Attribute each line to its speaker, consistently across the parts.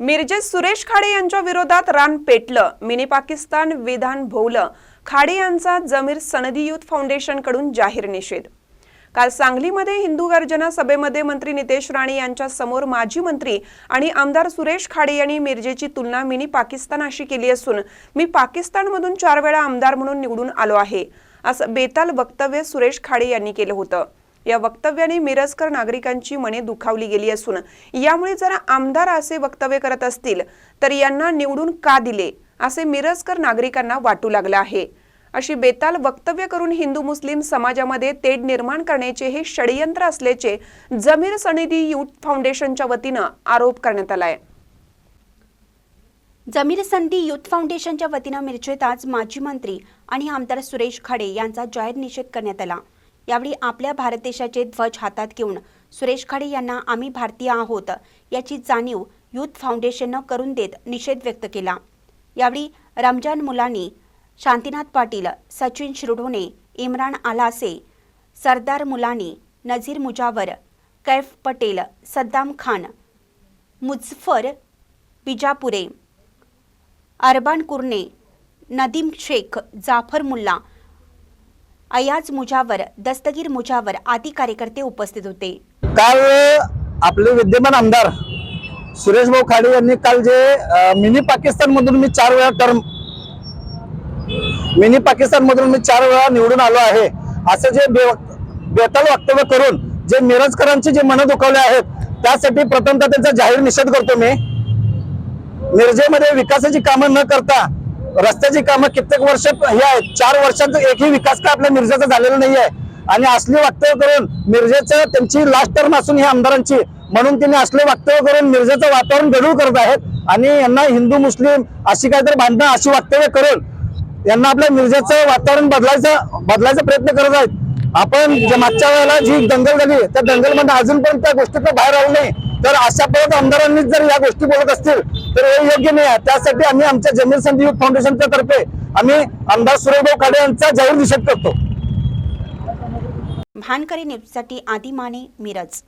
Speaker 1: मिरजेत सुरेश खाडे यांच्या विरोधात रान पेटलं मिनी पाकिस्तान विधान भोवलं. खाडे यांचा जमीर सनदी युथ फाउंडेशनकडून जाहीर निषेध. काल सांगलीमध्ये हिंदू गर्जना सभेमध्ये मंत्री नितेश राणे यांच्या समोर माजी मंत्री आणि आमदार सुरेश खाडे यांनी मिरजेची तुलना मिनी पाकिस्तान अशी केली असून मी पाकिस्तानमधून चार वेळा आमदार म्हणून निवडून आलो आहे असं बेताल वक्तव्य सुरेश खाडे यांनी केलं होतं. या वक्तव्याने मिरजकर नागरिकांची मने दुखावली गेली असून यामुळे जर आमदार असे वक्तव्य करत असतील तर यांना निवडून का दिले असे मिरजकर नागरिकांना वाटू लागलं आहे. अशी बेताल वक्तव्य करून हिंदू मुस्लिम समाजामध्ये तेढ निर्माण करण्याचे हे षडयंत्र असल्याचे जमीर सनिधी युथ फाउंडेशनच्या वतीनं आरोप करण्यात आलाय.
Speaker 2: जमीर संधी युथ फाउंडेशनच्या वतीनं मिरजेत आज माजी मंत्री आणि आमदार सुरेश खाडे यांचा जाहीर निषेध करण्यात आला. यावेळी आपल्या भारत देशाचे ध्वज हातात घेऊन सुरेश खाडे यांना आम्ही भारतीय आहोत याची जाणीव युथ फाउंडेशननं करून देत निषेध व्यक्त केला. यावेळी रमजान मुलानी शांतीनाथ पाटील सचिन शिरढोणे इम्रान आलासे सरदार मुलानी नझीर मुजावर कैफ पटेल सद्दाम खान मुझफर बिजापुरे अरबान कुर्ने नदीम शेख जाफर मुल्ला अयाज मुजावर दस्तगीर मुजावर आदी कार्यकर्ते उपस्थित होते.
Speaker 3: काल आपले विद्यमान आमदार सुरेश भाऊ खाडे यांनी काल जे मिनी पाकिस्तान मधून मी चार वेळा टर्म मिनी पाकिस्तान मधून मी चार वेळा निवडून आलो आहे. असं जे बेताल वक्तव्य करून जे मिरजकरांचे जे मन दुखावले आहेत त्यासाठी प्रथमतः त्यांचा जाहीर निषेध करतो मी. मिरजेमध्ये विकासाची कामं न करता रस्त्याची कामं कित्येक वर्ष हे आहेत. चार वर्षात एकही विकास काय आपल्या मिरजेचा झालेला नाही आहे आणि असले वक्तव्य करून मिरजेचं त्यांची लास्ट टर्म असून ह्या आमदारांची म्हणून त्यांनी असले वक्तव्य करून मिरजेचं वातावरण गडूळ करत आहेत. आणि यांना हिंदू मुस्लिम अशी काहीतरी बांधणं अशी वक्तव्य करून यांना आपल्या मिरजेचं वातावरण बदलायचं बदलायचा प्रयत्न करत आहेत. आपण जे मागच्या वेळेला जी दंगल झाली त्या दंगलमध्ये अजूनपर्यंत त्या गोष्टीतून बाहेर आलो नाही तर अशा परत आमदारांनी जर या गोष्टी बोलत असतील तर हे योग्य नाही आहे. त्यासाठी आम्ही आमच्या जमीन संधी युथ फाउंडेशनच्या तर्फे आम्ही आमदार सुरेशभाऊ काडे यांचा जाहीर निषेध करतो.
Speaker 2: भानकरी न्यूजसाठी आदी माने मिरज.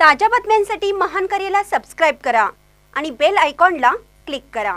Speaker 2: ताज्या बातम्यांसाठी महानकरीला सबस्क्राईब करा आणि बेल आयकॉनला क्लिक करा.